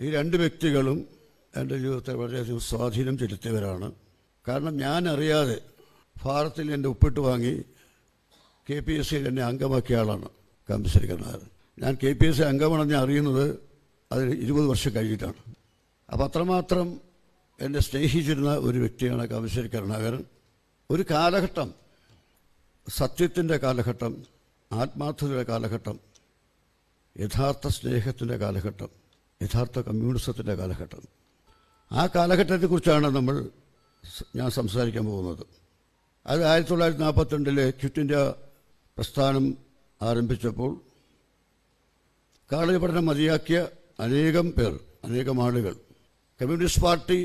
ഈ രണ്ട് വ്യക്തികളും എന്റെ ജീവിതത്തെ വളരെയധികം സ്വാധീനം ചെലുത്തിയവരാണ്. കാരണം ഞാൻ അറിയാതെ ഭാരത്തിൽ എന്റെ ഉപ്പിട്ട് വാങ്ങി കെ പി എസ് സിയിൽ എന്നെ അംഗമാക്കിയ ആളാണ് കാമ്പശ്ശേരി ഞാൻ കെ പി എസ് സി അംഗമാണെന്ന് ഞാൻ അറിയുന്നത് അതിന് ഇരുപത് വർഷം കഴിഞ്ഞിട്ടാണ്. അപ്പം അത്രമാത്രം എന്നെ സ്നേഹിച്ചിരുന്ന ഒരു വ്യക്തിയാണ് കമ്പശ്ശേരി കരുണാകരൻ. ഒരു കാലഘട്ടം സത്യത്തിന്റെ കാലഘട്ടം ആത്മാർത്ഥതയുടെ കാലഘട്ടം യഥാർത്ഥ സ്നേഹത്തിന്റെ കാലഘട്ടം യഥാർത്ഥ കമ്മ്യൂണിസത്തിന്റെ കാലഘട്ടം. ആ കാലഘട്ടത്തെക്കുറിച്ചാണ് നമ്മൾ ഞാൻ സംസാരിക്കാൻ പോകുന്നത്. അത് ആയിരത്തി തൊള്ളായിരത്തി നാൽപ്പത്തിരണ്ടിലെ ക്വിറ്റ് ഇന്ത്യ പ്രസ്ഥാനം ആരംഭിച്ചപ്പോൾ കോളേജ് പഠനം മതിയാക്കിയ അനേകം പേർ അനേകം ആളുകൾ കമ്മ്യൂണിസ്റ്റ് പാർട്ടി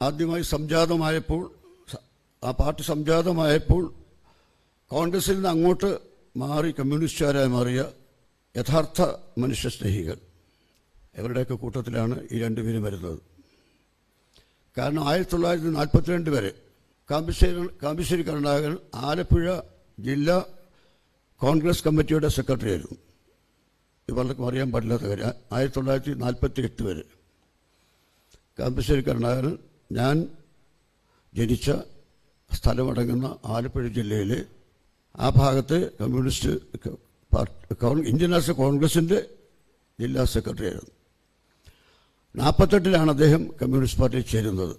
ആദ്യമായി സംജാതമായപ്പോൾ ആ പാർട്ടി സംജാതമായപ്പോൾ കോൺഗ്രസിൽ നിന്ന് അങ്ങോട്ട് മാറി കമ്മ്യൂണിസ്റ്റുകാരായി മാറിയ യഥാർത്ഥ മനുഷ്യസ്നേഹികൾ ഇവരുടെയൊക്കെ കൂട്ടത്തിലാണ് ഈ രണ്ടുപേരും വരുന്നത്. കാരണം ആയിരത്തി തൊള്ളായിരത്തി നാൽപ്പത്തിരണ്ട് വരെ കാമ്പശ്ശേരി കാമ്പശ്ശേരി കരുണാകരൻ ആലപ്പുഴ ജില്ലാ കോൺഗ്രസ് കമ്മിറ്റിയുടെ സെക്രട്ടറി ആയിരുന്നു ഇവർക്കും അറിയാൻ പാടില്ലാത്ത കാര്യം ആയിരത്തി തൊള്ളായിരത്തി നാൽപ്പത്തി എട്ട് വരെ. കാമ്പശ്ശേരി കരുണാകരൻ ഞാൻ ജനിച്ച സ്ഥലമടങ്ങുന്ന ആലപ്പുഴ ജില്ലയിലെ ആ ഭാഗത്തെ കമ്മ്യൂണിസ്റ്റ് പാർട്ടി ഇന്ത്യൻ നാഷണൽ കോൺഗ്രസിന്റെ ജില്ലാ സെക്രട്ടറി ആയിരുന്നു നാൽപ്പത്തെട്ടിലാണ് അദ്ദേഹം കമ്മ്യൂണിസ്റ്റ് പാർട്ടിയിൽ ചേരുന്നത്.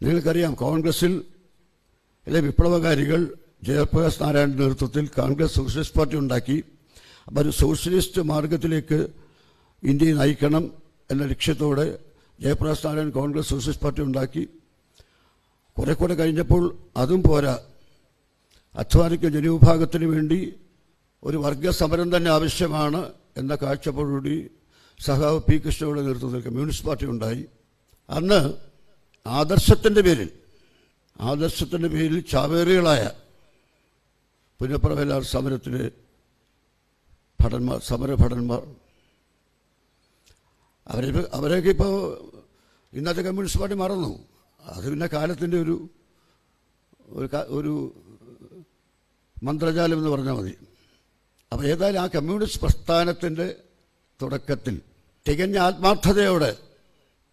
നിങ്ങൾക്കറിയാം കോൺഗ്രസിൽ അല്ലെ വിപ്ലവകാരികൾ ജയപ്രകാശ് നാരായണ നേതൃത്വത്തിൽ കോൺഗ്രസ് സോഷ്യലിസ്റ്റ് പാർട്ടി ഉണ്ടാക്കി. അപ്പോൾ ഒരു സോഷ്യലിസ്റ്റ് മാർഗത്തിലേക്ക് ഇന്ത്യയെ നയിക്കണം എന്ന ലക്ഷ്യത്തോടെ Jayaprakash Narayanan Congress Socialist Party ഉണ്ടാക്കി. കുറെ കൂടെ കഴിഞ്ഞപ്പോൾ അതും പോരാ. അധ്വാനിക്ക ജനവിഭാഗത്തിന് വേണ്ടി ഒരു വർഗ സമരം തന്നെ ആവശ്യമാണ് എന്ന കാഴ്ചപ്പാടോടുകൂടി സഹാവ് പി കൃഷ്ണയുടെ നേതൃത്വത്തിൽ കമ്മ്യൂണിസ്റ്റ് പാർട്ടി ഉണ്ടായി. അന്ന് ആദർശത്തിന്റെ പേരിൽ ആദർശത്തിന്റെ പേരിൽ ചാവേറികളായ പുന്നപ്രവേലാർ സമരത്തിലെ ഭടന്മാർ സമരഭടന്മാർ അവരെ അവരെയൊക്കെ ഇപ്പോൾ ഇന്നത്തെ കമ്മ്യൂണിസ്റ്റ് പാർട്ടി മറന്നു. അത് പിന്നെ കാലത്തിന്റെ ഒരു ഒരു മന്ത്രജാലം എന്ന് പറഞ്ഞാൽ മതി. അപ്പോൾ ഏതായാലും ആ കമ്മ്യൂണിസ്റ്റ് പ്രസ്ഥാനത്തിന്റെ തുടക്കത്തിൽ. തികഞ്ഞ ആത്മാർത്ഥതയോടെ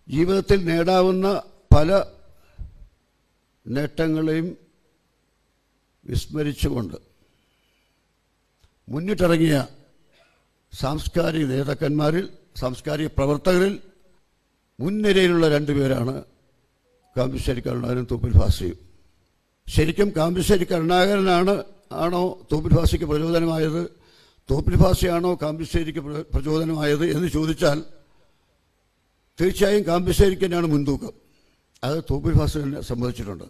ജീവിതത്തിൽ നേടാവുന്ന പല നേട്ടങ്ങളെയും വിസ്മരിച്ചുകൊണ്ട് മുന്നിട്ടിറങ്ങിയ സാംസ്കാരിക നേതാക്കന്മാരിൽ സാംസ്കാരിക പ്രവർത്തകരിൽ മുൻനിരയിലുള്ള രണ്ടുപേരാണ് കാമ്പശ്ശേരി കരുണാകരൻ തൂപ്പിൽ ഭാസിയും ശരിക്കും കാമ്പശ്ശേരി കരുണാകരനാണ് ആണോ തൂപ്പിൽ ഭാസിക്ക് പ്രചോദനമായത്? തൂപ്പിൽ ഭാഷയാണോ കാമ്പിശ്ശേരിക്ക് പ്ര- പ്രചോദനമായത് എന്ന് ചോദിച്ചാൽ തീർച്ചയായും കാമ്പിശ്ശേരിക്ക് തന്നെയാണ് മുൻതൂക്കം. അത് തൂപ്പിൽ ഭാഷ തന്നെ സംബന്ധിച്ചിട്ടുണ്ട്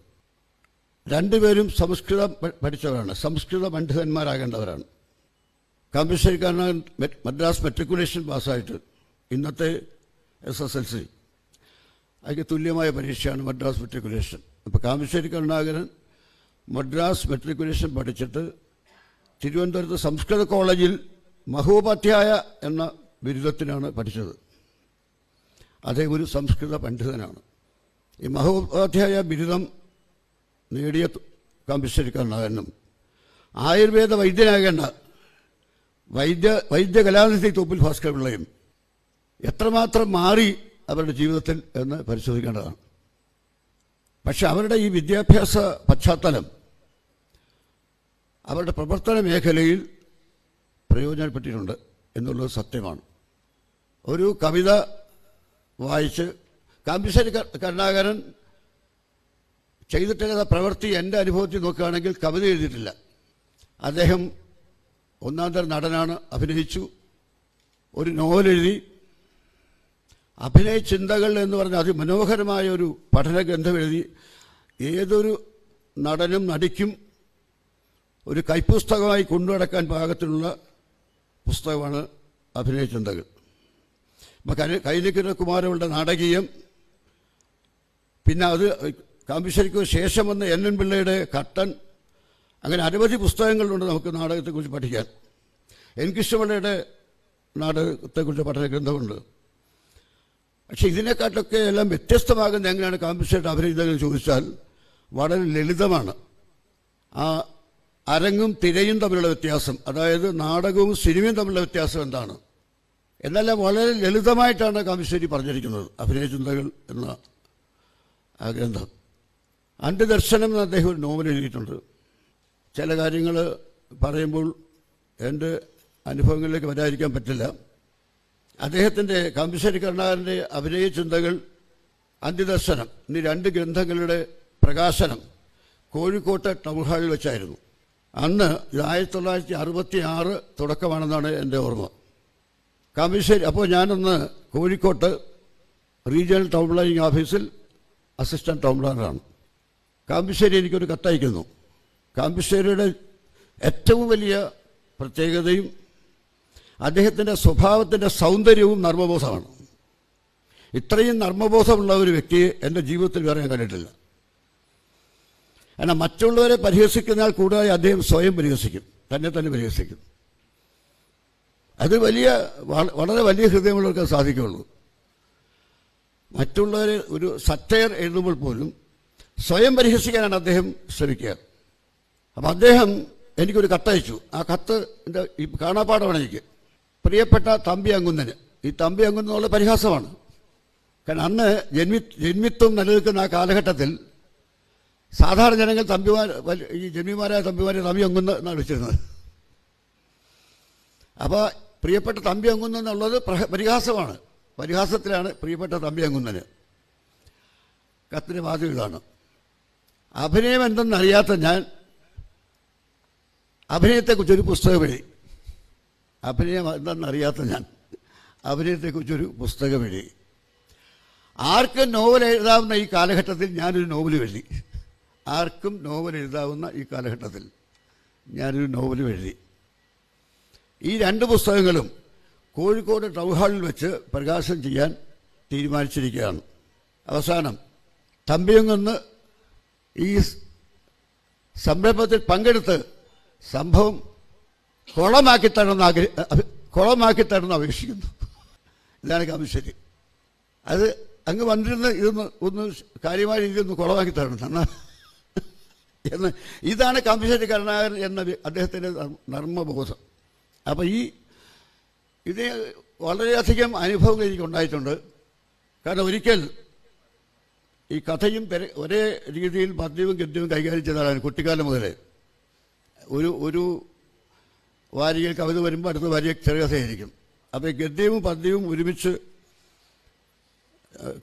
രണ്ടുപേരും സംസ്കൃതം പഠിച്ചവരാണ്. സംസ്കൃത പണ്ഡിതന്മാരാകേണ്ടവരാണ്. കാമ്പിശ്ശേരിക്കാരനാണ് മദ്രാസ് മെട്രിക്കുലേഷൻ പാസ്സായിട്ട് ഇന്നത്തെ എസ് എസ് എൽ സി അതിന് തുല്യമായ പരീക്ഷയാണ് മദ്രാസ് മെട്രിക്കുലേഷൻ. അപ്പോൾ കാമശ്ശേരി കരുണാകരൻ മദ്രാസ് മെട്രിക്കുലേഷൻ പഠിച്ചിട്ട് തിരുവനന്തപുരത്ത് സംസ്കൃത കോളേജിൽ മഹോപാധ്യായ എന്ന ബിരുദത്തിനാണ് പഠിച്ചത്. അദ്ദേഹം ഒരു സംസ്കൃത പണ്ഡിതനാണ്. ഈ മഹോപാധ്യായ ബിരുദം നേടിയ തു- കാമ്പശ്ശേരി ആയുർവേദ വൈദ്യനാകേണ്ട. വൈദ്യ വൈദ്യകലാനിധി തോപ്പിൽ ഭാസ്കർ പിള്ളയും. എത്രമാത്രം മാറി അവരുടെ ജീവിതത്തിൽ എന്ന് പരിശോധിക്കേണ്ടതാണ്. പക്ഷെ അവരുടെ ഈ വിദ്യാഭ്യാസ പശ്ചാത്തലം അവരുടെ പ്രവർത്തന മേഖലയിൽ പ്രയോജനപ്പെട്ടിട്ടുണ്ട് എന്നുള്ളത് സത്യമാണ്. ഒരു കവിത വായിച്ച് കമ്പിശ്ശേരി കരുണാകരൻ ചെയ്തിട്ടുള്ള പ്രവൃത്തി എന്റെ അനുഭവത്തിൽ നോക്കുകയാണെങ്കിൽ കവിത എഴുതിയിട്ടില്ല. അദ്ദേഹം ഒന്നാം തരം നടനാണ് അഭിനയിച്ചു. ഒരു നോവലെഴുതി അഭിനയ ചിന്തകൾ എന്ന് പറഞ്ഞ അതിമനോഹരമായ ഒരു പഠന ഗ്രന്ഥം എഴുതി. ഏതൊരു നടനും നടിക്കും ഒരു കൈപ്പുസ്തകമായി കൊണ്ടുനടക്കാൻ പാകത്തിലുള്ള പുസ്തകമാണ് അഭിനയ ചിന്തകൾ. കൈ കൈലിക്കുന്ന കുമാരകളുടെ നാടകീയം പിന്നെ അത് കാമ്പശ്ശേരിക്ക് ശേഷം വന്ന എൻ എൻ പിള്ളയുടെ കട്ടൻ അങ്ങനെ അനവധി പുസ്തകങ്ങളുണ്ട് നമുക്ക് നാടകത്തെക്കുറിച്ച് പഠിക്കാൻ. എൻ കൃഷ്ണപിള്ളയുടെ നാടകത്തെക്കുറിച്ച് പഠന ഗ്രന്ഥമുണ്ട്. പക്ഷെ ഇതിനെക്കാട്ടൊക്കെ എല്ലാം വ്യത്യസ്തമാകുന്ന എങ്ങനെയാണ് കാമ്പശ്ശേരിയുടെ അഭിനയിതങ്ങൾ ചോദിച്ചാൽ വളരെ ലളിതമാണ്. ആ അരങ്ങും തിരയും തമ്മിലുള്ള വ്യത്യാസം അതായത് നാടകവും സിനിമയും തമ്മിലുള്ള വ്യത്യാസം എന്താണ്? എന്നല്ല വളരെ ലളിതമായിട്ടാണ് കാമിശ്ശേരി പറഞ്ഞിരിക്കുന്നത് അഭിനയ ചിന്തകൾ എന്ന ആ ഗ്രന്ഥം. അന്ത്യദർശനം എന്ന് അദ്ദേഹം ഒരു നോവൽ എഴുതിയിട്ടുണ്ട്. ചില കാര്യങ്ങൾ പറയുമ്പോൾ എന്റെ അനുഭവങ്ങളിലേക്ക് വരാതിരിക്കാൻ പറ്റില്ല. അദ്ദേഹത്തിന്റെ കമ്പിശ്ശേരി കരുണാകരന്റെ അഭിനയ ചിന്തകൾ അന്ത്യദർശനം എന്നീ രണ്ട് ഗ്രന്ഥങ്ങളുടെ പ്രകാശനം കോഴിക്കോട്ടെ ടൗൺ ഹാളിൽ വെച്ചായിരുന്നു. അന്ന് ആയിരത്തി തൊള്ളായിരത്തി അറുപത്തി ആറ് തുടക്കമാണെന്നാണ് എന്റെ ഓർമ്മ. കമ്മീഷൻ അപ്പോൾ ഞാനന്ന് കോഴിക്കോട്ട് റീജിയണൽ ടൗൺ പ്ലാനിങ് ഓഫീസിൽ അസിസ്റ്റന്റ് ടൗൺ പ്ലാനറാണ് കാമ്പിശ്ശേരി എനിക്കൊരു കത്തയക്കുന്നു. കാമ്പിശ്ശേരിയുടെ ഏറ്റവും വലിയ പ്രത്യേകതയും അദ്ദേഹത്തിന്റെ സ്വഭാവത്തിന്റെ സൗന്ദര്യവും നർമ്മബോധമാണ്. ഇത്രയും നർമ്മബോധമുള്ള ഒരു വ്യക്തിയെ എന്റെ ജീവിതത്തിൽ വേറെ ഞാൻ കണ്ടിട്ടില്ല. എന്നാൽ മറ്റുള്ളവരെ പരിഹസിക്കുന്നാൽ കൂടുതലായി അദ്ദേഹം സ്വയം പരിഹസിക്കും. തന്നെ തന്നെ പരിഹസിക്കും. അത് വലിയ വളരെ വലിയ ഹൃദയമുള്ളവർക്ക് സാധിക്കുള്ളൂ മറ്റുള്ളവരെ ഒരു സറ്റയർ എഴുതുമ്പോൾ പോലും സ്വയം പരിഹസിക്കാനാണ് അദ്ദേഹം ശ്രമിക്കുക. അപ്പം അദ്ദേഹം എനിക്കൊരു കത്തയച്ചു ആ കത്ത് എന്റെ ഈ കാണാപ്പാടമാണ് എനിക്ക്. പ്രിയപ്പെട്ട തമ്പി അങ്കുന്നന്. ഈ തമ്പി അങ്കുന്ന പരിഹാസമാണ്. കാരണം അന്ന് ജന്മി ജന്മിത്വം നിലനിൽക്കുന്ന ആ കാലഘട്ടത്തിൽ സാധാരണ ജനങ്ങൾ തമ്പിമാർ ഈ ജന്മിമാരായ തമ്പിമാരെ തമ്പി അങ്ങുന്ന എന്നാണ് വിളിച്ചിരുന്നത്. അപ്പോൾ പ്രിയപ്പെട്ട തമ്പി അങ്ങുന്ന എന്നുള്ളത് പ്രഹ- പരിഹാസമാണ്. പരിഹാസത്തിലാണ് പ്രിയപ്പെട്ട തമ്പി അങ്ങുന്നന് കത്തിന് വാതിലാണ് അഭിനയം എന്തെന്നറിയാത്ത ഞാൻ അഭിനയത്തെക്കുറിച്ചൊരു പുസ്തകം എഴുതി അഭിനയം എന്തെന്നറിയാത്ത ഞാൻ അഭിനയത്തെക്കുറിച്ചൊരു പുസ്തകം എഴുതി ആർക്ക് നോവൽ എഴുതാവുന്ന ഈ കാലഘട്ടത്തിൽ ഞാനൊരു നോവൽ എഴുതി. ആർക്കും നോവൽ എഴുതാവുന്ന ഈ കാലഘട്ടത്തിൽ ഞാനൊരു നോവൽ എഴുതി. ഈ രണ്ട് പുസ്തകങ്ങളും കോഴിക്കോട് ടൗൺ ഹാളിൽ വെച്ച് പ്രകാശനം ചെയ്യാൻ തീരുമാനിച്ചിരിക്കുകയാണ്. അവസാനം തമ്പിയങ്ങെന്ന് ഈ സംരംഭത്തിൽ പങ്കെടുത്ത് സംഭവം കുളമാക്കി തരണമെന്ന് ആഗ്രഹ കുളമാക്കി തരണമെന്ന് അപേക്ഷിക്കുന്നു. ഇതാണ് കാമശ്ശേരി. അത് അങ്ങ് വന്നിരുന്ന് ഇതൊന്ന് ഒന്ന് കാര്യമായ രീതിയിൽ ഒന്ന് കുളമാക്കി തരണം. എന്നാ എന്ന് ഇതാണ് കാമ്പശ്ശേരി കരുണാകരൻ എന്ന അദ്ദേഹത്തിന്റെ നർ- നർമ്മബോധം. അപ്പം ഈ ഇത് വളരെയധികം അനുഭവങ്ങൾ എനിക്കുണ്ടായിട്ടുണ്ട് കാരണം ഒരിക്കൽ ഈ കഥയും ഒരേ രീതിയിൽ പദ്യവും ഗദ്യവും കൈകാര്യം ചെയ്തതാണ് കുട്ടിക്കാലം മുതലേ. ഒരു ഒരു വാരികയിൽ കവിത വരുമ്പോൾ അടുത്ത വാരിക ചെറുകഥയായിരിക്കും അപ്പോൾ ഗദ്യവും പദ്യവും ഒരുമിച്ച്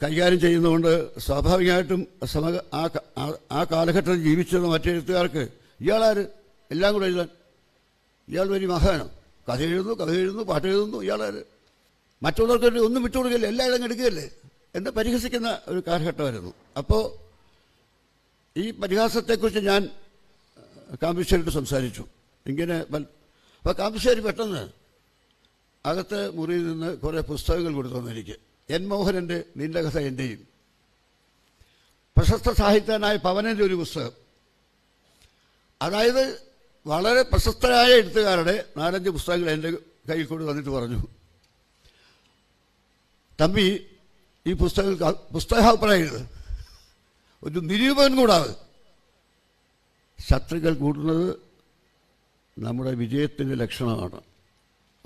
കൈകാര്യം ചെയ്യുന്നതുകൊണ്ട് സ്വാഭാവികമായിട്ടും സമ ആ ആ- കാലഘട്ടത്തിൽ ജീവിച്ചിരുന്ന മറ്റെഴുത്തുകാർക്ക് ഇയാളാര്? എല്ലാം കൂടെ എഴുതാൻ. ഇയാൾ വലിയ മഹാനാണ് കഥ എഴുതുന്നു കഥ എഴുതുന്നു പാട്ട് എഴുതുന്നു ഇയാളാര്? മറ്റുള്ളവർക്ക് ഒന്നും വിട്ടുകൊടുക്കില്ല എല്ലായിടം എടുക്കുകയല്ലേ? എന്ന് പരിഹസിക്കുന്ന ഒരു കാലഘട്ടമായിരുന്നു. അപ്പോൾ ഈ പരിഹാസത്തെക്കുറിച്ച് ഞാൻ കാമ്പശ്ശേരിയോട് സംസാരിച്ചു. ഇങ്ങനെ അപ്പോൾ കാമ്പശ്ശേരി പെട്ടെന്ന് അകത്തെ മുറിയിൽ നിന്ന് കുറേ പുസ്തകങ്ങൾ കൊടുത്തു എനിക്ക് എൻ മോഹനന്റെ നിന്റെ എന്റെയും പ്രശസ്ത സാഹിത്യനായ പവനന്റെ ഒരു പുസ്തകം. അതായത് വളരെ പ്രശസ്തരായ എഴുത്തുകാരുടെ നാലഞ്ച് പുസ്തകങ്ങൾ എന്റെ കയ്യിൽ കൊണ്ട് വന്നിട്ട് പറഞ്ഞു. തമ്പി ഈ പുസ്തകങ്ങൾ പുസ്തകാഭിപ്രായം എഴുത്. ഒരു നിരൂപകൻ കൂടാതെ. ശത്രുക്കൾ കൂടുന്നത് നമ്മുടെ വിജയത്തിന്റെ ലക്ഷണമാണ്.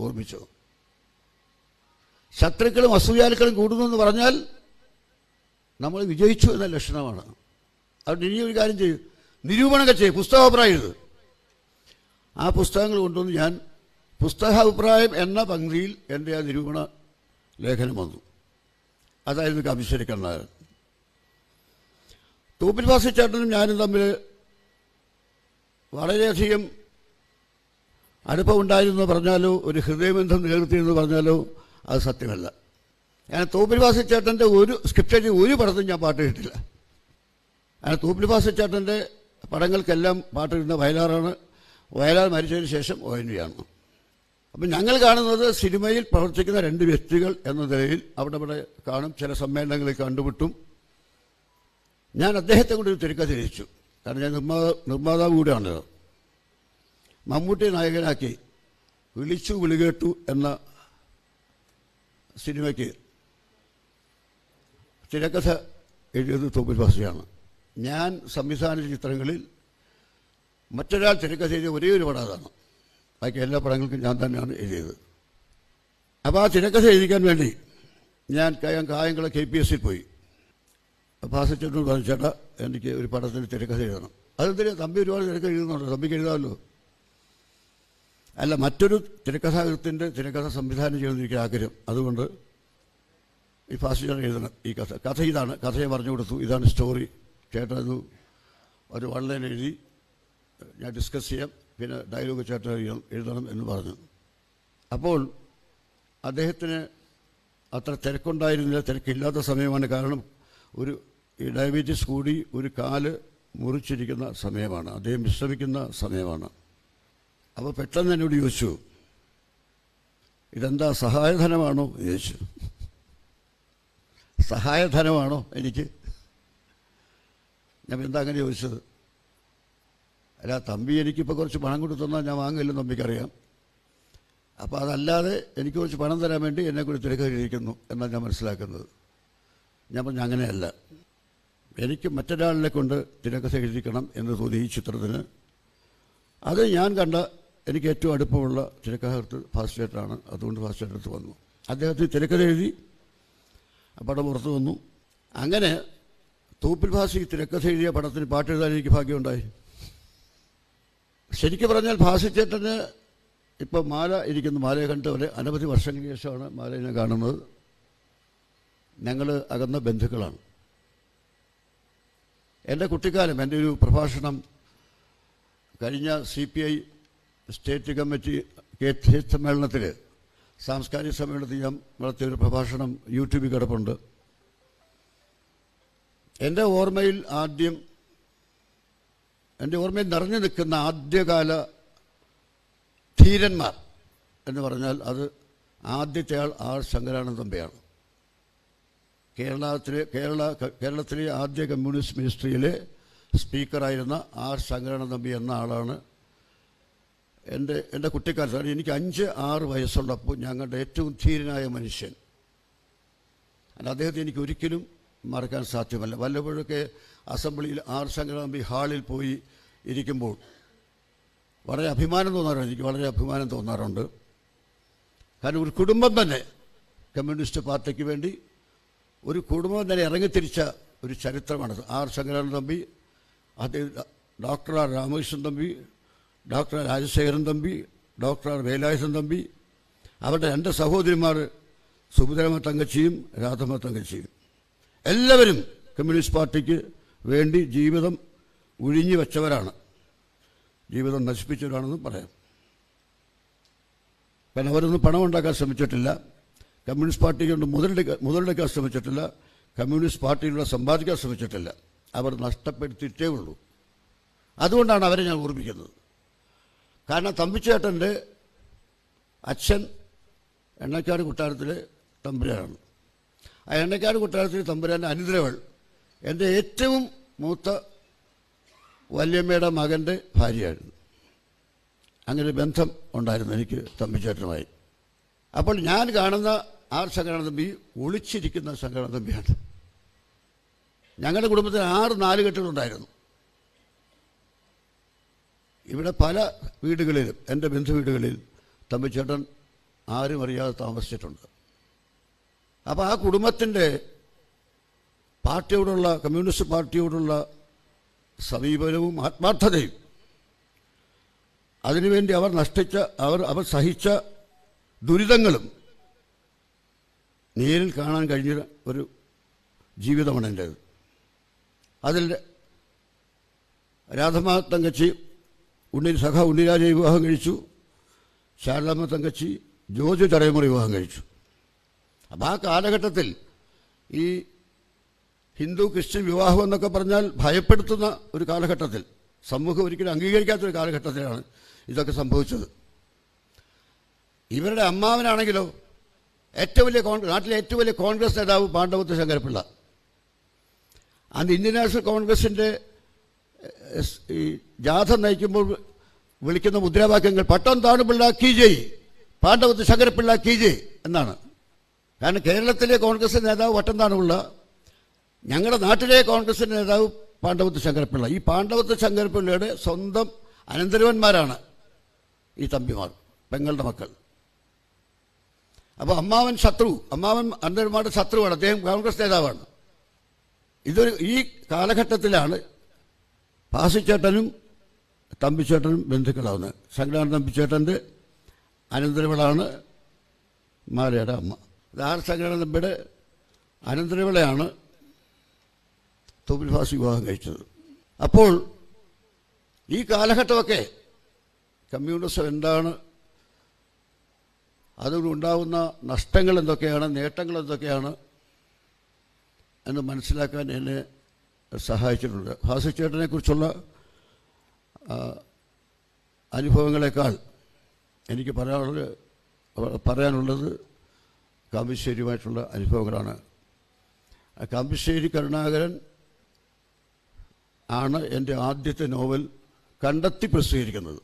ഓർമ്മിച്ചോ? ശത്രുക്കളും അസൂയാലുക്കളും കൂടുന്നു എന്ന് പറഞ്ഞാൽ നമ്മൾ വിജയിച്ചു എന്ന ലക്ഷണമാണ്. അതുകൊണ്ട് ഇനി ഒരു കാര്യം ചെയ്യും. നിരൂപണമൊക്കെ ചെയ്യും. പുസ്തകാഭിപ്രായം എഴുത് ആ പുസ്തകങ്ങൾ കൊണ്ടുവന്ന് ഞാൻ പുസ്തകാഭിപ്രായം എന്ന പങ്ക്തിയിൽ എന്റെ ആ നിരൂപണ ലേഖനം വന്നു. അതായിരുന്നു കമ്മിശ്ശേരി കണ്ണാരൻ തൂപ്പിൽ വാസിച്ചേട്ടനും ഞാനും തമ്മിൽ വളരെയധികം അടുപ്പമുണ്ടായിരുന്നു പറഞ്ഞാലോ ഒരു ഹൃദയബന്ധം നിലനിർത്തിയെന്ന് പറഞ്ഞാലോ അത് സത്യമല്ല. ഞാൻ തോപ്പിൽവാസ ചേട്ടന്റെ ഒരു സ്ക്രിപ്റ്റ് ഒരു പടത്തും ഞാൻ പാട്ട് കേട്ടില്ല. അങ്ങനെ തോപ്പിൽവാസ ചേട്ടന്റെ പടങ്ങൾക്കെല്ലാം പാട്ട് കിട്ടുന്ന വയലാറാണ്. വയലാർ മരിച്ചതിന് ശേഷം ഒ എൻ വി ആണ്. അപ്പം ഞങ്ങൾ കാണുന്നത് സിനിമയിൽ പ്രവർത്തിക്കുന്ന രണ്ട് വ്യക്തികൾ എന്ന നിലയിൽ അവിടെ ഇവിടെ കാണും. ചില സമ്മേളനങ്ങളിൽ കണ്ടുമുട്ടും. ഞാൻ അദ്ദേഹത്തെ കൊണ്ട് ഒരു തിരക്കഥ രചിച്ചു. കാരണം ഞാൻ നിർമ്മാത നിർമ്മാതാവ് കൂടെയാണ്. മമ്മൂട്ടി നായകനാക്കി വിളിച്ചു വിളികേട്ടു എന്ന സിനിമയ്ക്ക് തിരക്കഥ എഴുതിയത് തോപ്പിൽ ഭാഷയാണ് ഞാൻ സംവിധാന ചിത്രങ്ങളിൽ മറ്റൊരാൾ തിരക്കഥ എഴുതിയ ഒരേ ഒരു പടം അതാണ്. ബാക്കി എല്ലാ പടങ്ങൾക്കും ഞാൻ തന്നെയാണ് എഴുതിയത്. അപ്പോൾ ആ തിരക്കഥ എഴുതിക്കാൻ വേണ്ടി ഞാൻ കയം കായംകുളം കെ പി എസ് സിയിൽ പോയി. ഭാസച്ചേട്ടനോട് പറഞ്ഞു ചേട്ടാ എനിക്ക് ഒരു പടത്തിന് തിരക്കഥ എഴുതണം. അതെന്തിനാ? തമ്പി ഒരുപാട് തിരക്കഥ എഴുതുന്നുണ്ട് തമ്പിക്ക് എഴുതാമല്ലോ. അല്ല മറ്റൊരു തിരക്കഥാകൃത്തിന്റെ തിരക്കഥ സംവിധാനം എനിക്ക് ആഗ്രഹം. അതുകൊണ്ട് ഈ ഫാസിച്ചാണ് എഴുതണം ഈ കഥ. കഥ ഇതാണ്. കഥയെ പറഞ്ഞു കൊടുത്തു. ഇതാണ് സ്റ്റോറി. ചേട്ടൻ അത് ഒരു വൺ ലൈൻ എഴുതി. ഞാൻ ഡിസ്കസ് ചെയ്യാം. പിന്നെ ഡയലോഗ് ചേട്ടൻ എഴുതണം എന്ന് പറഞ്ഞു. അപ്പോൾ അദ്ദേഹത്തിന് അത്ര തിരക്കുണ്ടായിരുന്നില്ല. തിരക്കില്ലാത്ത സമയമാണ്. കാരണം ഒരു ഡയബറ്റീസ് കൂടി ഒരു കാൽ മുറിച്ചിരിക്കുന്ന സമയമാണ്. അദ്ദേഹം വിശ്രമിക്കുന്ന സമയമാണ്. അപ്പോൾ പെട്ടെന്ന് എന്നോട് ചോദിച്ചു ഇതെന്താ സഹായധനമാണോ? ചോദിച്ചു. സഹായധനമാണോ? എനിക്ക് ഞാൻ എന്താ അങ്ങനെ ചോദിച്ചത്? അല്ല തമ്പി എനിക്കിപ്പോൾ കുറച്ച് പണം കൊടുത്തു തന്നാൽ ഞാൻ വാങ്ങില്ലെന്ന് തമ്പിക്കറിയാം. അപ്പോൾ അതല്ലാതെ എനിക്ക് കുറച്ച് പണം തരാൻ വേണ്ടി എന്നെ കൂടി തിരക്കിരിക്കുന്നു എന്നാണ് ഞാൻ മനസ്സിലാക്കുന്നത്. ഞാൻ പറഞ്ഞു അങ്ങനെയല്ല. എനിക്ക് മറ്റൊരാളിനെ കൊണ്ട് തിരക്കഥ എഴുതിക്കണം എന്ന് തോന്നി ഈ ചിത്രത്തിന്. അത് ഞാൻ കണ്ട എനിക്ക് ഏറ്റവും അടുപ്പമുള്ള തിരക്കഥകൃത്ത് ഫാസ്റ്റേറ്ററാണ് അതുകൊണ്ട് ഫാസ്റ്റേറ്റടുത്ത് വന്നു. അദ്ദേഹത്തിന് തിരക്കഥ എഴുതി പടം പുറത്തു വന്നു. അങ്ങനെ തൂപ്പിൽ ഭാസി തിരക്കഥ എഴുതിയ പടത്തിന് പാട്ട് എഴുതാൻ എനിക്ക് ഭാഗ്യമുണ്ടായി. ശരിക്കും പറഞ്ഞാൽ ഭാസിച്ചേട്ടന് ഇപ്പോൾ മാല ഇരിക്കുന്നു. മാലയെ കണ്ട് ഒരു അനവധി വർഷങ്ങൾക്ക് ശേഷമാണ് മാലയെ കാണുന്നത്. ഞങ്ങൾ അകന്ന ബന്ധുക്കളാണ്. എന്റെ കുട്ടിക്കാലം എന്റെ ഒരു പ്രഭാഷണം കഴിഞ്ഞ C P I state committee സമ്മേളനത്തിൽ സാംസ്കാരിക സമ്മേളനത്തിൽ ഞാൻ നടത്തിയ ഒരു പ്രഭാഷണം യൂട്യൂബിൽ കിടപ്പുണ്ട്. എന്റെ ഓർമ്മയിൽ ആദ്യം എന്റെ ഓർമ്മയിൽ നിറഞ്ഞു നിൽക്കുന്ന ആദ്യകാല ധീരന്മാർ എന്ന് പറഞ്ഞാൽ അത് ആദ്യത്തെ ആൾ ആർ ശങ്കരാനന്ദ തമ്പിയാണ്. കേരളത്തിലെ കേരള കേരളത്തിലെ ആദ്യ കമ്മ്യൂണിസ്റ്റ് മിനിസ്ട്രിയിലെ സ്പീക്കറായിരുന്ന ആർ ശങ്കരാനന്ദ തമ്പി എന്ന ആളാണ് എന്റെ എന്റെ കുട്ടിക്കാലത്താണ് എനിക്ക് അഞ്ച് ആറ് വയസ്സുള്ളപ്പോൾ ഞങ്ങളുടെ ഏറ്റവും ധീരനായ മനുഷ്യൻ. അല്ല അദ്ദേഹത്തെ എനിക്ക് ഒരിക്കലും മറക്കാൻ സാധ്യമല്ല. വല്ലപ്പോഴൊക്കെ അസംബ്ലിയിൽ ആർ ശങ്കരാമ്പി ഹാളിൽ പോയി ഇരിക്കുമ്പോൾ വളരെ അഭിമാനം തോന്നാറുണ്ട്. എനിക്ക് വളരെ അഭിമാനം തോന്നാറുണ്ട്. കാരണം ഒരു കുടുംബം തന്നെ കമ്മ്യൂണിസ്റ്റ് പാർട്ടിക്ക് വേണ്ടി ഒരു കുടുംബം തന്നെ ഇറങ്ങിത്തിരിച്ച ഒരു ചരിത്രമാണ് ആർ ശങ്കരാനന്ദ തമ്പി അദ്ദേഹം doctor R Ramakrishnan Thampi doctor Rajasekharan Thampi doctor Velayudhan Thampi അവരുടെ രണ്ട് സഹോദരിമാർ സുഭദ്രമ തങ്കച്ചിയും രാധമ്മ തങ്കച്ചിയും. എല്ലാവരും കമ്മ്യൂണിസ്റ്റ് പാർട്ടിക്ക് വേണ്ടി ജീവിതം ഉഴിഞ്ഞു വെച്ചവരാണ്. ജീവിതം നശിപ്പിച്ചവരാണെന്ന് പറയാം. കാരണം അവരൊന്നും പണം ഉണ്ടാക്കാൻ ശ്രമിച്ചിട്ടില്ല. കമ്മ്യൂണിസ്റ്റ് പാർട്ടി കൊണ്ട് മുതലെടുക്കാൻ മുതലെടുക്കാൻ ശ്രമിച്ചിട്ടില്ല. കമ്മ്യൂണിസ്റ്റ് പാർട്ടിയിലൂടെ സമ്പാദിക്കാൻ ശ്രമിച്ചിട്ടില്ല. അവർ നഷ്ടപ്പെടുത്തിയിട്ടേ ഉള്ളൂ. അതുകൊണ്ടാണ് അവരെ ഞാൻ ഓർമ്മിക്കുന്നത്. കാരണം തമ്പിച്ചേട്ടന്റെ അച്ഛൻ എണ്ണക്കാട് കൊട്ടാരത്തിലെ തമ്പുരാനാണ്. ആ എണ്ണക്കാട് കൊട്ടാരത്തിലെ തമ്പുരാന്റെ അനുദ്രവൾ എന്റെ ഏറ്റവും മൂത്ത വല്യമ്മയുടെ മകന്റെ ഭാര്യയായിരുന്നു. അങ്ങനെ ബന്ധം ഉണ്ടായിരുന്നു എനിക്ക് തമ്പിച്ചേട്ടനുമായി അപ്പോൾ ഞാൻ കാണുന്ന ആർ സങ്കടന തമ്പി ഒളിച്ചിരിക്കുന്ന സങ്കടന തമ്പിയാണ്. ഞങ്ങളുടെ കുടുംബത്തിൽ ആറ് നാലുകെട്ടുകളുണ്ടായിരുന്നു ഇവിടെ പല വീടുകളിലും എന്റെ ബന്ധു വീടുകളിൽ തമ്പിച്ചേട്ടൻ ആരും അറിയാതെ താമസിച്ചിട്ടുണ്ട്. അപ്പോൾ ആ കുടുംബത്തിന്റെ പാർട്ടിയോടുള്ള കമ്മ്യൂണിസ്റ്റ് പാർട്ടിയോടുള്ള സമീപനവും ആത്മാർത്ഥതയും അതിനുവേണ്ടി അവർ നഷ്ടിച്ച അവർ അവർ സഹിച്ച ദുരിതങ്ങളും നേരിൽ കാണാൻ കഴിഞ്ഞ ഒരു ജീവിതമാണ് എന്റേത്. അതിൽ രാധമാ തങ്കച്ചി ഉണ്ണി സഖ ഉണ്ണിരാജ വിവാഹം കഴിച്ചു. ശാരദാമ്മ തങ്കച്ചി ജോജു ചടയമുറി വിവാഹം കഴിച്ചു. അപ്പം ആ കാലഘട്ടത്തിൽ ഈ ഹിന്ദു ക്രിസ്ത്യൻ വിവാഹം എന്നൊക്കെ പറഞ്ഞാൽ ഭയപ്പെടുത്തുന്ന ഒരു കാലഘട്ടത്തിൽ സമൂഹം ഒരിക്കലും അംഗീകരിക്കാത്തൊരു കാലഘട്ടത്തിലാണ് ഇതൊക്കെ സംഭവിച്ചത്. ഇവരുടെ അമ്മാവനാണെങ്കിലോ ഏറ്റവും വലിയ കോൺഗ്രസ് നാട്ടിലെ ഏറ്റവും വലിയ കോൺഗ്രസ് നേതാവ് പാണ്ഡവത്ത് ശങ്കരപ്പിള്ള. അന്ന് ഇന്ത്യൻ നാഷണൽ കോൺഗ്രസിന്റെ ഈ ജാഥ നയിക്കുമ്പോൾ വിളിക്കുന്ന മുദ്രാവാക്യങ്ങൾ പട്ടം താണുപിള്ള കി ജയ് പാണ്ഡവത്ത് ശങ്കരപ്പിള്ള കി ജയ് എന്നാണ്. കാരണം കേരളത്തിലെ കോൺഗ്രസ് നേതാവ് വട്ടം താണുപിള്ള ഞങ്ങളുടെ നാട്ടിലെ കോൺഗ്രസിന്റെ നേതാവ് പാണ്ഡവത്ത് ശങ്കരപ്പിള്ള ഈ പാണ്ഡവത്ത് ശങ്കരപ്പിള്ളയുടെ സ്വന്തം അനന്തരവന്മാരാണ് ഈ തമ്പിമാർ പെങ്ങളുടെ മക്കൾ. അപ്പോൾ അമ്മാവൻ ശത്രു അമ്മാവൻ അനന്തരന്മാരുടെ ശത്രുവാണ് അദ്ദേഹം കോൺഗ്രസ് നേതാവാണ്. ഇതൊരു ഈ കാലഘട്ടത്തിലാണ് പാസിച്ചേട്ടനും തമ്പിച്ചേട്ടനും ബന്ധുക്കളാണ്. സംഘടന തമ്പിച്ചേട്ടന്റെ അനന്തരവിളാണ് മാലയുടെ അമ്മ. ആർ സംഘടന തമ്പിയുടെ അനന്തരവിളയാണ് തൊബിൽ ഫാസി വിവാഹം കഴിച്ചത്. അപ്പോൾ ഈ കാലഘട്ടമൊക്കെ കമ്മ്യൂണിസം എന്താണ്? അതുകൊണ്ടുണ്ടാവുന്ന നഷ്ടങ്ങൾ എന്തൊക്കെയാണ്? നേട്ടങ്ങൾ എന്തൊക്കെയാണ്? എന്ന് മനസ്സിലാക്കാൻ എന്നെ സഹായിച്ചിട്ടുണ്ട്. ഭാസിച്ചേട്ടനെ കുറിച്ചുള്ള അനുഭവങ്ങളെക്കാൾ എനിക്ക് പറയാനുള്ളത് പറയാനുള്ളത് കാമ്പശ്ശേരിയുമായിട്ടുള്ള അനുഭവങ്ങളാണ്. കാമ്പശ്ശേരി കരുണാകരൻ ആണ് എന്റെ ആദ്യത്തെ നോവൽ കണ്ടെത്തി പ്രസിദ്ധീകരിക്കുന്നത്.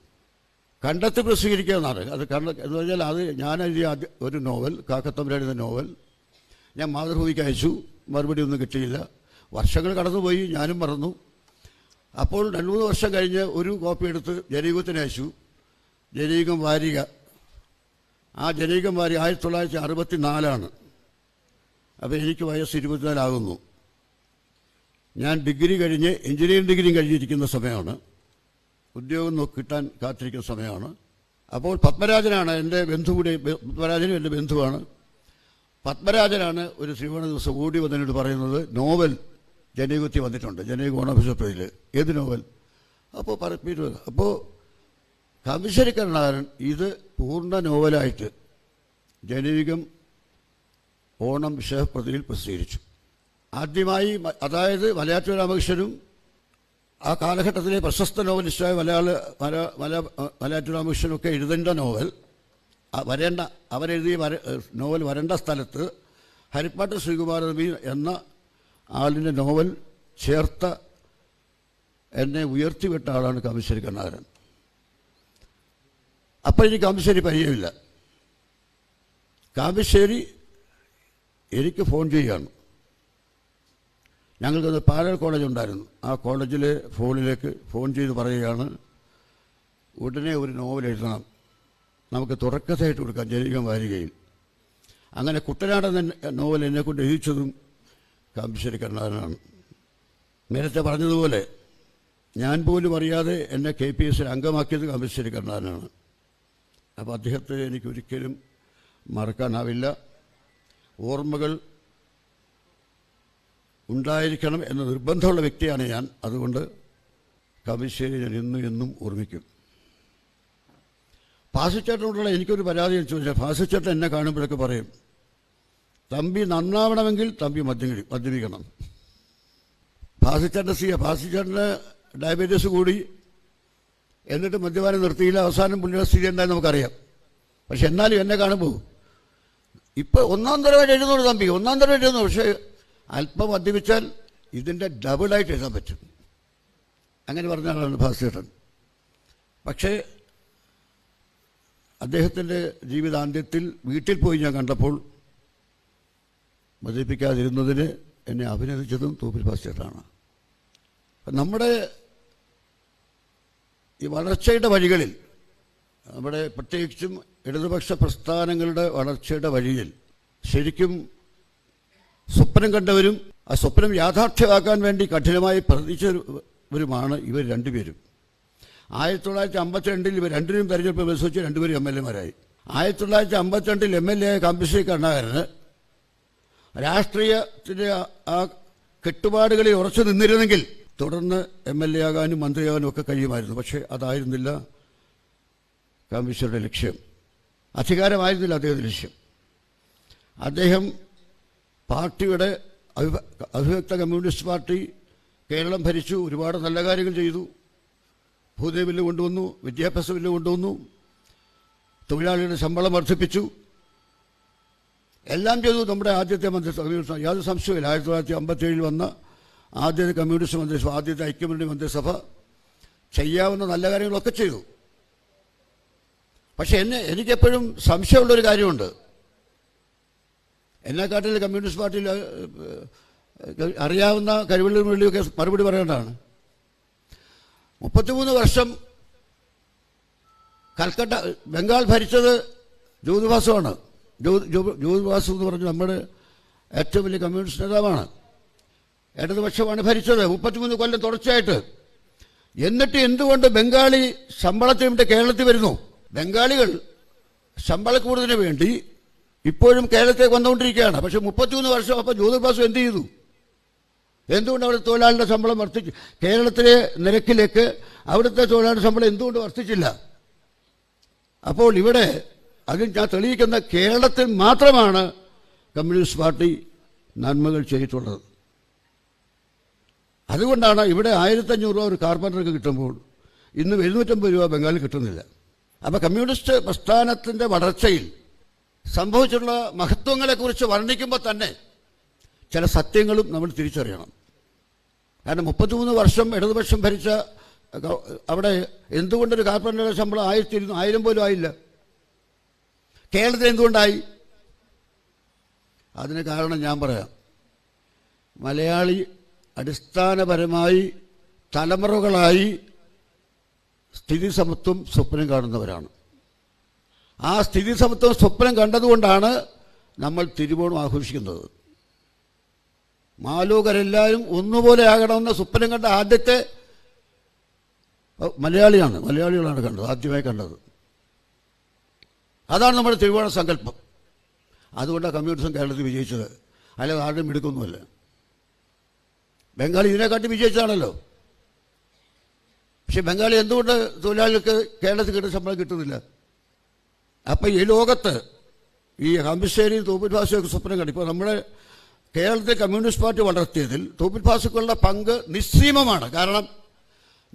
കണ്ടെത്തി പ്രസിദ്ധീകരിക്കുക എന്നാണ്. അത് കണ്ട എന്ന് പറഞ്ഞാൽ അത് ഞാൻ എഴുതിയ ആദ്യ ഒരു നോവൽ കാക്കത്തമ്പരാടുന്ന നോവൽ ഞാൻ മാതൃഭൂമിക്ക് അയച്ചു. മറുപടി ഒന്നും കിട്ടിയില്ല. വർഷങ്ങൾ കടന്നുപോയി ഞാനും മറന്നു. അപ്പോൾ രണ്ട് മൂന്ന് വർഷം കഴിഞ്ഞ് ഒരു കോപ്പി എടുത്ത് ജനീകത്തിന് അയച്ചു. ജനീകം വാരിക. ആ ജനീകം വാരിക ആയിരത്തി തൊള്ളായിരത്തി അറുപത്തി നാലാണ് അപ്പോൾ എനിക്ക് വയസ്സ് ഇരുപത്തിനാലാകുന്നു. ഞാൻ ഡിഗ്രി കഴിഞ്ഞ് എഞ്ചിനീയറിംഗ് ഡിഗ്രിയും കഴിഞ്ഞിരിക്കുന്ന സമയമാണ്. ഉദ്യോഗം നോക്കി കിട്ടാൻ കാത്തിരിക്കുന്ന സമയമാണ്. അപ്പോൾ പത്മരാജനാണ് എന്റെ ബന്ധു കൂടി പത്മരാജനും എന്റെ ബന്ധുവാണ്. പത്മരാജനാണ് ഒരു ശ്രീവണ ദിവസം ഓടി വന്നതിനോട് പറയുന്നത് നോവൽ ജനയുഗത്തിൽ വന്നിട്ടുണ്ട്. ജനയുഗോൺ ഓഫീസർ പേജിൽ ഏത് നോവൽ? അപ്പോൾ പറപ്പീര് അപ്പോൾ കമ്മിശ്ശേരി കരുണാകരൻ ഇത് പൂർണ നോവലായിട്ട് ജനയുഗം ഓണം വിശേഷപ്രതിയിൽ പ്രസിദ്ധീകരിച്ചു. ആദ്യമായി അതായത് മലയാറ്റൂർ രാമകൃഷ്ണനും ആ കാലഘട്ടത്തിലെ പ്രശസ്ത നോവലിസ്റ്റായ മലയാള മല മല മലയാറ്റൂർ രാമകൃഷ്ണനൊക്കെ എഴുതേണ്ട നോവൽ. വരേണ്ട അവരെഴുതിയ വര നോവൽ വരേണ്ട സ്ഥലത്ത് ഹരിപ്പാട്ട് ശ്രീകുമാര നബി എന്ന ആളിന്റെ നോവൽ ചേർത്ത എന്നെ ഉയർത്തിവിട്ട ആളാണ് കാമശ്ശേരി കണ്ണാകരൻ അപ്പം എനിക്ക് കാമശ്ശേരി പരിചയമില്ല. കാമശ്ശേരി എനിക്ക് ഫോൺ ചെയ്യുകയാണ്. ഞങ്ങൾക്കത് പാലൽ കോളേജ് ഉണ്ടായിരുന്നു. ആ കോളേജിലെ ഫോണിലേക്ക് ഫോൺ ചെയ്ത് പറയുകയാണ് ഉടനെ ഒരു നോവൽ എഴുതണം. നമുക്ക് തുടക്കത്തായിട്ട് കൊടുക്കാം ജനികം വാരികയിൽ. അങ്ങനെ കുട്ടനാടൻ നോവൽ എന്നെക്കൊണ്ട് എഴുതിച്ചതും കാമ്പശ്ശേരി കരുണാകരനാണ് നേരത്തെ പറഞ്ഞതുപോലെ ഞാൻ പോലും അറിയാതെ എന്നെ കെ പി എസിൽ അംഗമാക്കിയത് കാമ്പശ്ശേരി കരുണാകരനാണ് അപ്പോൾ അദ്ദേഹത്തെ എനിക്കൊരിക്കലും മറക്കാനാവില്ല. ഓർമ്മകൾ ഉണ്ടായിരിക്കണം എന്ന നിർബന്ധമുള്ള വ്യക്തിയാണ് ഞാൻ. അതുകൊണ്ട് കവിശ്ശേരി ഞാൻ എന്നും എന്നും ഓർമ്മിക്കും ഫാസിച്ചേട്ടനോടുള്ള എനിക്കൊരു പരാതി ചോദിച്ചാൽ ഫാസിച്ചേട്ടൻ എന്നെ കാണുമ്പോഴൊക്കെ പറയും തമ്പി നന്നാവണമെങ്കിൽ തമ്പി മദ്യം മദ്യപിക്കണം. ഭാസിച്ചേട്ടന്റെ സിയ ഭാസിച്ചേട്ടന് ഡയബറ്റീസ് കൂടി. എന്നിട്ട് മദ്യപാനം നിർത്തിയില്ല. അവസാനം പുള്ളിയുടെ സ്ഥിതി എന്താണെന്ന് നമുക്കറിയാം. പക്ഷെ എന്നാലും എന്നെ കാണുമ്പോൾ ഇപ്പോൾ ഒന്നാം തരമായിട്ട് എഴുതുന്നുള്ളൂ തമ്പി. ഒന്നാം തരമായിട്ട് എഴുതുന്നു. പക്ഷേ അല്പം മദ്യപിച്ചാൽ ഇതിന്റെ ഡബിളായിട്ട് എഴുതാൻ പറ്റും. അങ്ങനെ പറഞ്ഞ ആളാണ് ഭാസ്കരൻ പക്ഷേ അദ്ദേഹത്തിന്റെ ജീവിതാന്ത്യത്തിൽ വീട്ടിൽ പോയി ഞാൻ കണ്ടപ്പോൾ മദ്യപിക്കാതിരുന്നതിന് എന്നെ അഭിനന്ദിച്ചതും തൂപ്പിൽ പാസ്റ്റേട്ടാണ് നമ്മുടെ ഈ വളർച്ചയുടെ വഴികളിൽ നമ്മുടെ പ്രത്യേകിച്ചും ഇടതുപക്ഷ പ്രസ്ഥാനങ്ങളുടെ വളർച്ചയുടെ വഴിയിൽ ശരിക്കും സ്വപ്നം കണ്ടവരും ആ സ്വപ്നം യാഥാർത്ഥ്യമാക്കാൻ വേണ്ടി കഠിനമായി പ്രവർത്തിച്ചവരുമാണ് ഇവർ രണ്ടുപേരും. ആയിരത്തി തൊള്ളായിരത്തി അമ്പത്തിരണ്ടിൽ ഇവർ രണ്ടിനും തെരഞ്ഞെടുപ്പ് മത്സരിച്ച് രണ്ടുപേരും എം എൽ എമാരായി. ആയിരത്തി തൊള്ളായിരത്തി അമ്പത്തിരണ്ടിൽ എം എൽ എ ആയ കണ്ണാകരന് രാഷ്ട്രീയത്തിന്റെ ആ- കെട്ടുപാടുകളിൽ ഉറച്ചു നിന്നിരുന്നെങ്കിൽ തുടർന്ന് എം എൽ എ ആകാനും മന്ത്രിയാകാനും ഒക്കെ കഴിയുമായിരുന്നു. പക്ഷേ അതായിരുന്നില്ല കമ്മീഷണറുടെ ലക്ഷ്യം. അധികാരമായിരുന്നില്ല അദ്ദേഹത്തിന്റെ ലക്ഷ്യം. അദ്ദേഹം പാർട്ടിയുടെ അവിഭക്ത കമ്മ്യൂണിസ്റ്റ് പാർട്ടി കേരളം ഭരിച്ചു ഒരുപാട് നല്ല കാര്യങ്ങൾ ചെയ്തു. ബില്ല് കൊണ്ടുവന്നു വിദ്യാഭ്യാസ ബില്ല് കൊണ്ടുവന്നു തൊഴിലാളികളുടെ ശമ്പളം വർദ്ധിപ്പിച്ചു. എല്ലാം ചെയ്തു. നമ്മുടെ ആദ്യത്തെ മന്ത്രിസഭ യാതൊരു സംശയമില്ല ആയിരത്തി തൊള്ളായിരത്തി അമ്പത്തി ഏഴിൽ വന്ന ആദ്യത്തെ കമ്മ്യൂണിസ്റ്റ് മന്ത്രിസഭ ആദ്യത്തെ ഐക്യമുന്നണി മന്ത്രിസഭ ചെയ്യാവുന്ന നല്ല കാര്യങ്ങളൊക്കെ ചെയ്തു. പക്ഷെ എന്നെ എനിക്കെപ്പോഴും സംശയമുള്ളൊരു കാര്യമുണ്ട്. എന്നെക്കാട്ടിൽ കമ്മ്യൂണിസ്റ്റ് പാർട്ടിയിൽ അറിയാവുന്ന കഴിവുള്ള വെള്ളിയൊക്കെ മറുപടി പറയേണ്ടതാണ്. മുപ്പത്തിമൂന്ന് വർഷം കൽക്കട്ട ബംഗാൾ ഭരിച്ചത് ജ്യോതിവാസമാണ് ജ്യോതി വാസു എന്ന് പറഞ്ഞു നമ്മുടെ ഏറ്റവും വലിയ കമ്മ്യൂണിസ്റ്റ് നേതാവാണ്. ഇടതുപക്ഷമാണ് ഭരിച്ചത്. മുപ്പത്തിമൂന്ന് കൊല്ലം തുടർച്ചയായിട്ട്. എന്നിട്ട് എന്തുകൊണ്ട് ബംഗാളി ശമ്പളത്തിന് വേണ്ടി കേരളത്തിൽ വരുന്നു? ബംഗാളികൾ ശമ്പള കൂടുതലിന് വേണ്ടി ഇപ്പോഴും കേരളത്തിലേക്ക് വന്നുകൊണ്ടിരിക്കുകയാണ്. പക്ഷെ മുപ്പത്തിമൂന്ന് വർഷം അപ്പോൾ ജ്യോതിർബാസു എന്ത് ചെയ്തു? എന്തുകൊണ്ട് അവിടെ തൊഴിലാളിയുടെ ശമ്പളം വർദ്ധിച്ചു? കേരളത്തിലെ നിരക്കിലേക്ക് അവിടുത്തെ തൊഴിലാളിയുടെ ശമ്പളം എന്തുകൊണ്ട് വർദ്ധിച്ചില്ല? അപ്പോൾ ഇവിടെ അതിൽ ഞാൻ തെളിയിക്കുന്ന കേരളത്തിൽ മാത്രമാണ് കമ്മ്യൂണിസ്റ്റ് പാർട്ടി നന്മകൾ ചെയ്തിട്ടുള്ളത്. അതുകൊണ്ടാണ് ഇവിടെ ആയിരത്തഞ്ഞൂറ് രൂപ ഒരു കാർപ്പന്റർക്ക് കിട്ടുമ്പോൾ ഇന്ന് എഴുന്നൂറ്റമ്പത് രൂപ ബംഗാളിൽ കിട്ടുന്നില്ല. അപ്പോൾ കമ്മ്യൂണിസ്റ്റ് പ്രസ്ഥാനത്തിന്റെ വളർച്ചയിൽ സംഭവിച്ചിട്ടുള്ള മഹത്വങ്ങളെക്കുറിച്ച് വർണിക്കുമ്പോൾ തന്നെ ചില സത്യങ്ങളും നമ്മൾ തിരിച്ചറിയണം. കാരണം മുപ്പത്തിമൂന്ന് വർഷം ഇടതുപക്ഷം ഭരിച്ച അവിടെ എന്തുകൊണ്ടൊരു കാർപ്പന്ററുടെ ശമ്പളം ആയിരത്തി ആയിരം പോലും ആയില്ല. കേരളത്തിൽ എന്തുകൊണ്ടായി? അതിന് കാരണം ഞാൻ പറയാം. മലയാളി അടിസ്ഥാനപരമായി തലമുറകളായി സ്ഥിതി സമത്വം സ്വപ്നം കാണുന്നവരാണ്. ആ സ്ഥിതി സമത്വം സ്വപ്നം കണ്ടതുകൊണ്ടാണ് നമ്മൾ തിരുവോണം ആഘോഷിക്കുന്നത്. മാലോകരെല്ലാവരും ഒന്നുപോലെ ആകണമെന്ന സ്വപ്നം കണ്ട ആദ്യത്തെ മലയാളിയാണ്. മലയാളികളാണ് കണ്ടത് ആദ്യമായി കണ്ടത്. അതാണ് നമ്മുടെ തിരുവോണ സങ്കല്പം. അതുകൊണ്ടാണ് കമ്മ്യൂണിസം കേരളത്തിൽ വിജയിച്ചത്. അല്ലാതെ ആരുടെ മിടുക്കൊന്നുമല്ല. ബംഗാളി ഇതിനെക്കാട്ടി വിജയിച്ചതാണല്ലോ. പക്ഷെ ബംഗാളി എന്തുകൊണ്ട് തൊഴിലാളികൾക്ക് കേരളത്തിൽ കിട്ടുന്ന ശമ്പളം കിട്ടുന്നില്ല? അപ്പം ഈ ലോകത്ത് ഈ ഹംബിശ്ശേരി തോപ്പിൽ സ്വപ്നം കണ്ടു. ഇപ്പോൾ നമ്മുടെ കേരളത്തെ കമ്മ്യൂണിസ്റ്റ് പാർട്ടി വളർത്തിയതിൽ തോപ്പിൽ പങ്ക് നിസ്സീമമാണ്. കാരണം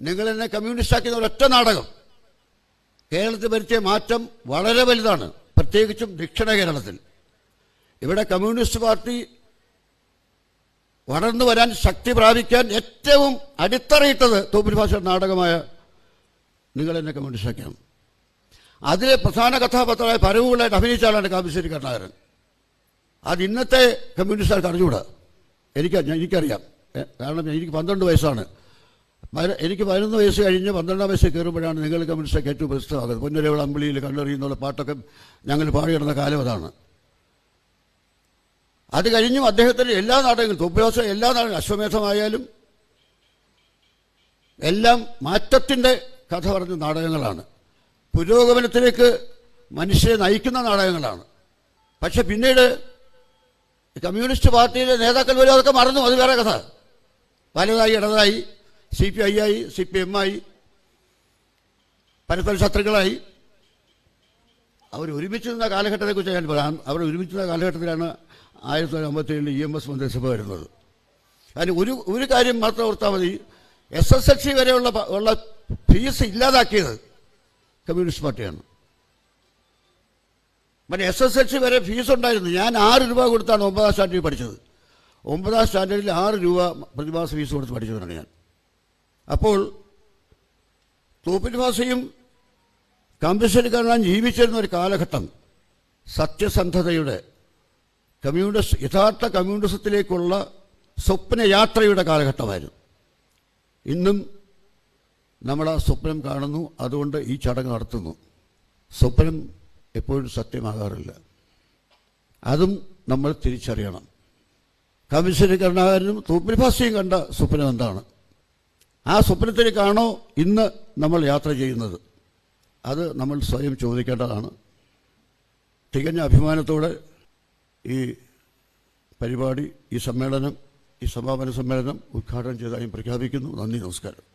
നിങ്ങൾ എന്നെ കമ്മ്യൂണിസ്റ്റ് ആക്കിയ ഒരൊറ്റ നാടകം. കേരളത്തിൽ വരുത്തിയ മാറ്റം വളരെ വലുതാണ്. പ്രത്യേകിച്ചും ദക്ഷിണ കേരളത്തിൽ. ഇവിടെ കമ്മ്യൂണിസ്റ്റ് പാർട്ടി വളർന്നു വരാൻ ശക്തി പ്രാപിക്കാൻ ഏറ്റവും അടിത്തറയിട്ടത് തോപ്പിൽ ഭാഷ നാടകമായ നിങ്ങൾ എന്നെ കമ്മ്യൂണിസ്റ്റാക്കിയാണ് അതിലെ പ്രധാന കഥാപാത്രമായ പരവുകളായിട്ട് അഭിനയിച്ച ആളാണ് കാമശ്ശേരി കരുണാകരൻ. അത് ഇന്നത്തെ കമ്മ്യൂണിസ്റ്റുകാർക്ക് അറിഞ്ഞുകൂടാ? എനിക്ക് എനിക്കറിയാം. കാരണം എനിക്ക് പന്ത്രണ്ട് വയസ്സാണ്. എനിക്ക് പതിനൊന്ന് വയസ്സ് കഴിഞ്ഞ് പന്ത്രണ്ടാം വയസ്സിൽ കയറുമ്പോഴാണ് നിങ്ങൾ കമ്മ്യൂണിസ്റ്റൊക്കെ ഏറ്റവും പ്രസിദ്ധമാകുന്നത്. പൊന്നുരവൾ അമ്പിളിയിൽ കണ്ടറിയുന്നുള്ള പാട്ടൊക്കെ ഞങ്ങൾ പാടിയിടുന്ന കാലം അതാണ്. അത് കഴിഞ്ഞും അദ്ദേഹത്തിന്റെ എല്ലാ നാടകങ്ങളും തൊപ്പിയോസ എല്ലാ നാടകങ്ങളും അശ്വമേധമായാലും എല്ലാം മാറ്റത്തിന്റെ കഥ പറഞ്ഞ നാടകങ്ങളാണ്. പുരോഗമനത്തിലേക്ക് മനുഷ്യരെ നയിക്കുന്ന നാടകങ്ങളാണ്. പക്ഷെ പിന്നീട് കമ്മ്യൂണിസ്റ്റ് പാർട്ടിയിലെ നേതാക്കൾ വരും അതൊക്കെ മറന്നു. അത് വേറെ കഥ. വലുതായി ഇടതായി സി പി ഐ ആയി സി പി എം ആയി പരസ്പര ശത്രുക്കളായി. അവർ ഒരുമിച്ച് നിന്ന കാലഘട്ടത്തെക്കുറിച്ച് ഞാൻ പറയാം അവർ ഒരുമിച്ച് നിന്ന കാലഘട്ടത്തിലാണ് ആയിരത്തി തൊള്ളായിരത്തി അമ്പത്തേഴിൽ ഇ എം എസ് മന്ത്രിസഭ വരുന്നത്. അതിന് ഒരു ഒരു കാര്യം മാത്രം ഓർത്താൽ മതി. എസ് എസ് എൽ സി വരെയുള്ള ഉള്ള ഫീസ് ഇല്ലാതാക്കിയത് കമ്മ്യൂണിസ്റ്റ് പാർട്ടിയാണ്. മറ്റേ എസ് എസ് എൽ സി വരെ ഫീസ് ഉണ്ടായിരുന്നു. ഞാൻ ആറ് രൂപ കൊടുത്താണ് ഒമ്പതാം സ്റ്റാൻഡേർഡിൽ പഠിച്ചത്. ഒമ്പതാം സ്റ്റാൻഡേർഡിൽ ആറ് രൂപ പ്രതിമാസ ഫീസ് കൊടുത്ത് പഠിച്ചതാണ് ഞാൻ. അപ്പോൾ തോപ്പിൻവാസയും ഭാഷയും കമ്പ്യൂട്ടറിക്കാരനാൻ ജീവിച്ചിരുന്ന ഒരു കാലഘട്ടം സത്യസന്ധതയുടെ കമ്മ്യൂണിസ്റ്റ് യഥാർത്ഥ കമ്മ്യൂണിസത്തിലേക്കുള്ള സ്വപ്നയാത്രയുടെ കാലഘട്ടമായിരുന്നു. ഇന്നും നമ്മൾ ആ സ്വപ്നം കാണുന്നു അതുകൊണ്ട് ഈ ചടങ്ങ് നടത്തുന്നു. സ്വപ്നം എപ്പോഴും സത്യമാകാറില്ല. അതും നമ്മൾ തിരിച്ചറിയണം. കമ്മ്യൂണിസ്റ്റ് കരുണാകരനും തോപ്പിൽ ഭാഷയും കണ്ട സ്വപ്നം എന്താണ്? ആ സ്വപ്നത്തിലേക്കാണോ ഇന്ന് നമ്മൾ യാത്ര ചെയ്യുന്നത്? അത് നമ്മൾ സ്വയം ചോദിക്കേണ്ടതാണ്. തികഞ്ഞ അഭിമാനത്തോടെ ഈ പരിപാടി ഈ സമ്മേളനം ഈ സമാപന സമ്മേളനം ഉദ്ഘാടനം ചെയ്തതായും പ്രഖ്യാപിക്കുന്നു. നന്ദി നമസ്കാരം.